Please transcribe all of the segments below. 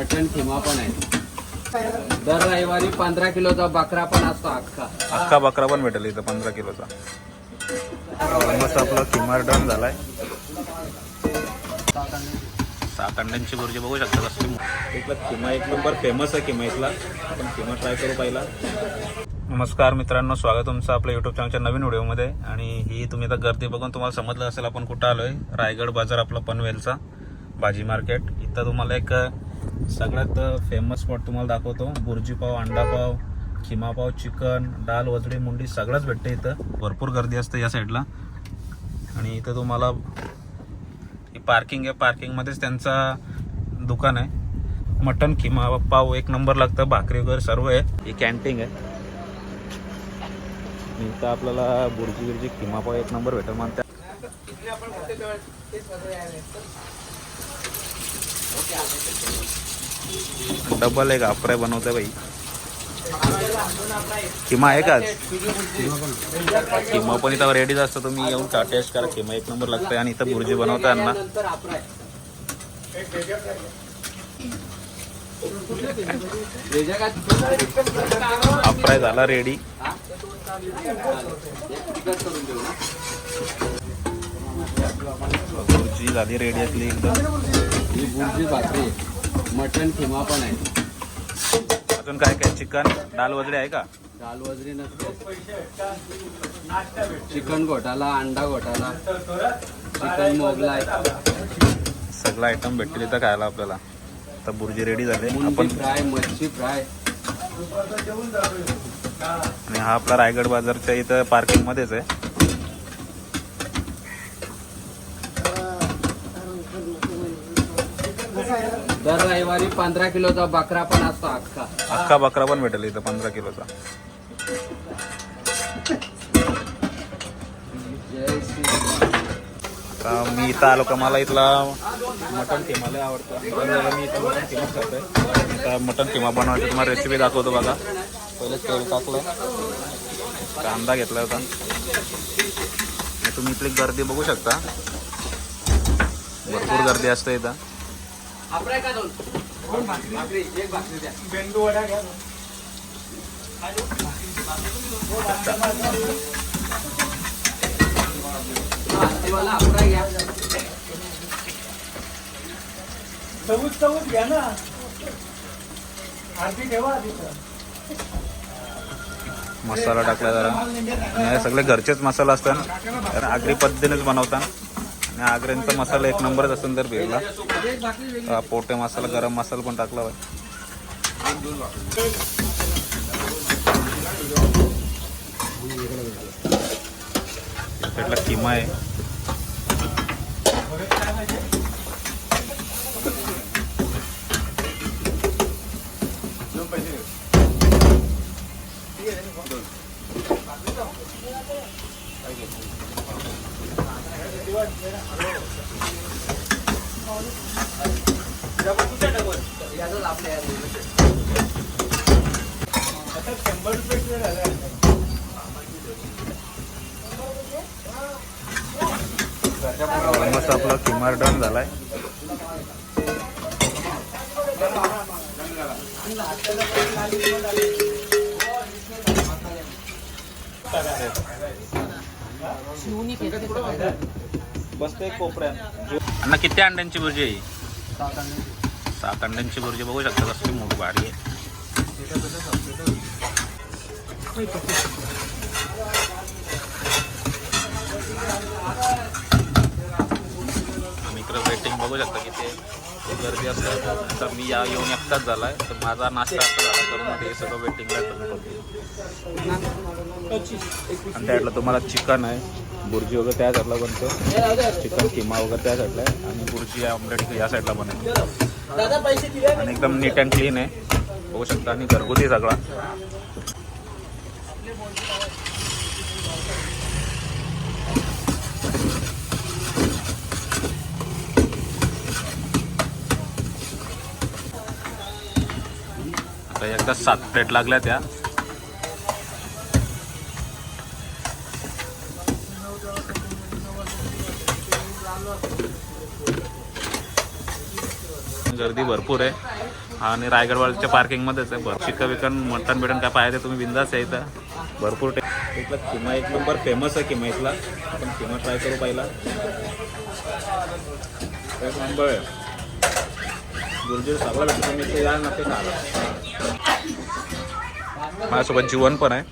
मटण किमा पण आहे. दर रविवारी पंधरा किलोचा बकरा पण असतो अख्खा. अख्खा बकरा पण भेटेल इथं पंधरा किलोचा. मस्त आपला किमार डन झालाय. सात अंड्यांची बुर्जी बघू शकता कसली इथला किमा एक नंबर फेमस आहे किमा इथला. आपण किमा ट्राय करू पहिला. नमस्कार मित्रांनो स्वागत तुमचं आपल्या युट्यूब चॅनलच्या नवीन व्हिडिओमध्ये. आणि ही तुम्ही आता गर्दी बघून तुम्हाला समजलं असेल आपण कुठं आलोय. रायगड बाजार आपला पनवेलचा भाजी मार्केट इथं तुम्हाला एक सगळ्यात फेमस स्पॉट तुम्हाला दाखवतो. बुर्जी पाव अंडा पाव खिमा पाव चिकन डाल वजडी मुंडी सगळंच भेटते इथं. भरपूर गर्दी असते या साईडला आणि इथं तुम्हाला ही पार्किंग आहे. पार्किंगमध्येच त्यांचा दुकान आहे. मटन किमा पाव एक नंबर लागतं. भाकरी वगैरे सर्व आहे. ही कॅन्टीन आहे. इथं आपल्याला बुर्जी बिर्जी किमा पाव एक नंबर भेटेल म्हणतात. डबल एक अप्राय बनवते बाई. किमा आहे का किमा पण इथं रेडीच असतं तुम्ही येऊन टेस्ट करा. किमा एक नंबर लागतंय आणि इथं बुर्जी बनवता ना अप्राय झाला रेडी तिखट बुर्जी झाली रेडी असली एकदम. ही बुर्जी भाकरी मटण किमा पण आहे. अजून काय काय? चिकन डाल वगैरे आहे का? दाल वजरी नसते. चिकन घोटाला अंडा घोटाला. चिकन मोगलाई सगळं आयटम भेटतील इथं खायला आपल्याला. आता बुर्जी रेडी झाले. आपण फ्राय मच्छी फ्राय. आणि हा आपला रायगड बाजारच्या इथं पार्किंग मध्येच आहे. दर रविवारी पंधरा किलोचा बकरा पण असतो अख्खा. अख्खा बकरा पण भेटेल इथं पंधरा किलोचा. आता मी इथं आलो का मला इथला मटन किमा लय आवडतं. मी इथं मटन किमा खातोय आता मटन किमा बनवायचं तुम्हाला रेसिपी दाखवतो बघा. पहिले तेल टाकलं कांदा घेतला होता तुम्ही इथली गर्दी बघू शकता. भरपूर गर्दी असते इथं. का दोन. भाकरी? एक भाकरी द्या. हा, आपराय घ्या घ्या. ना. आरती ठेवा मसाला टाकला जरा. हे सगळे घरचेच मसाला असतात कारण आगरी पद्धतीनेच बनवतात आणि मसाला एक नंबरच असेल तर बिरला पोटे मसाला गरम मसाला पण टाकला पाहिजे त्यातला किमा आहे याचंच आपल्या याचं. आता शंभर रुपये मस्त आपला किमार डन झालाय. बसते कोपऱ्यात. अण्णा किती अंड्यांची भुर्जी आहे ही? सात अंड्यांची भुर्जी बघू शकता कसली मोठी भारी आहे. इकडे वेटिंग बघू शकता की ते खूप गर्दी असतात तर मी या येऊन एकटाच झाला आहे तर माझा नाश्ता असा झाला करून हे सगळं वेटिंगला आणि त्यातलं तुम्हाला चिकन आहे. बुर्जी वगैरे त्या साईडला बनतो. चिकन किमा वगैरे त्या साईडला आहे. आणि बुर्जी आमलेट या साईडला बनवतो आणि एकदम नीट अँड क्लीन आहे. होऊ शकता. आणि घरगुती सगळा. आता एकदा सात प्लेट लागल्या त्या. गर्दी भरपूर आहे. आणि रायगडवाडच्या पार्किंगमध्येच आहे. भर चिकन विकन मटन बिटन काय पाहिजे तुम्ही बिंदास आहे इथं. भरपूर टे इथला किमा एक नंबर फेमस आहे किमा इथला आपण किमा ट्राय करू पहिला. एक नंबर आहे. नक्की खायला माझ्यासोबत जीवन पण आहे.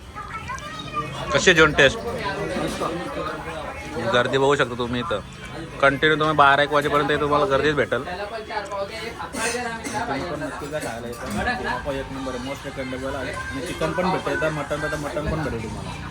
कशी जेवण टेस्ट गर्दी बघू शकता तुम्ही इथं. कंटिन्यू तुम्ही बारा एक वाजेपर्यंत तुम्हाला गर्दीच भेटेल. एक नंबर मोस्ट सेकंडेबल आहे. आणि चिकन पण भेटेल. तर मटन तर मटन पण भेटेल तुम्हाला.